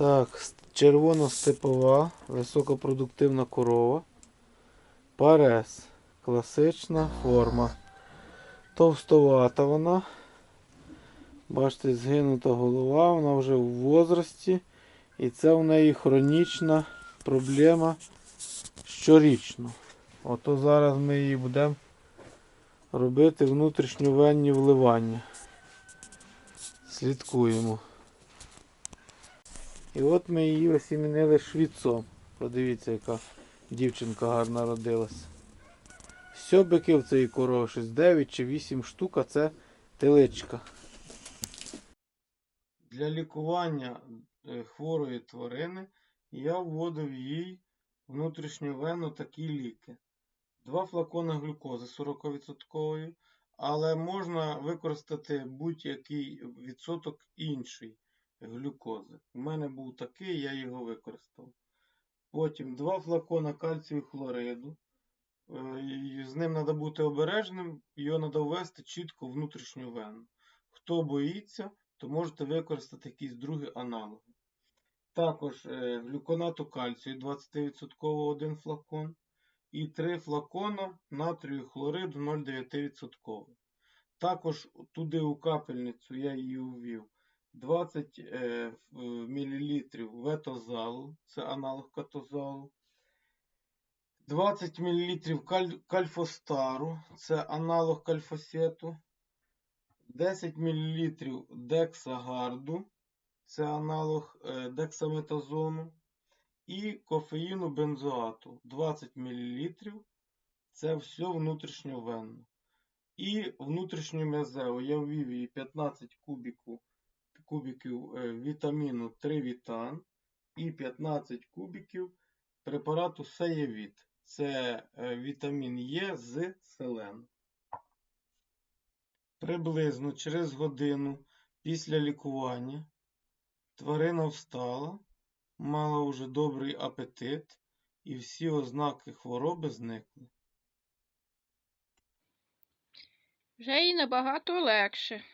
Так, червоно-степова, високопродуктивна корова. Парес. Класична форма. Товстовата вона. Бачите, згинута голова, вона вже в возрасті. І це в неї хронічна проблема щорічно. Ото зараз ми її будемо робити внутрішньовенні вливання. Слідкуємо. І от ми її осімінили швіцом. Подивіться, яка дівчинка гарна родилась. Все бики в цієї корови, щось 9 чи 8 штук, а це теличка. Для лікування е, хворої тварини я вводив їй внутрішню вену такі ліки. Два флакони глюкози 40%, але можна використати будь-який відсоток інший глюкози. У мене був такий, я його використав. Потім два флакона кальцію хлориду. Е, З ним треба бути обережним, його треба ввести чітко в внутрішню вену. Хто боїться, то можете використати якісь другі аналоги. Також е, глюконату кальцію 20% один флакон. І 3 флакона натрію хлориду 0,9%. Також туди у капельницю я її ввів 20 е, мл ветозалу, це аналог катозалу. 20 мл кальфостару, це аналог кальфосету. 10 мл дексагарду, це аналог е, дексаметазону. І кофеїну бензоату 20 мл. Це все внутрішньовенно. І внутрішню мезеу я ввів її 15 кубиків, кубиків е, вітаміну 3 вітан і 15 кубиків препарату Сеєвіт. Це е, вітамін Е з селен. Приблизно через годину після лікування тварина встала, мала уже добрий апетит, і всі ознаки хвороби зникли. Вже їй набагато легше.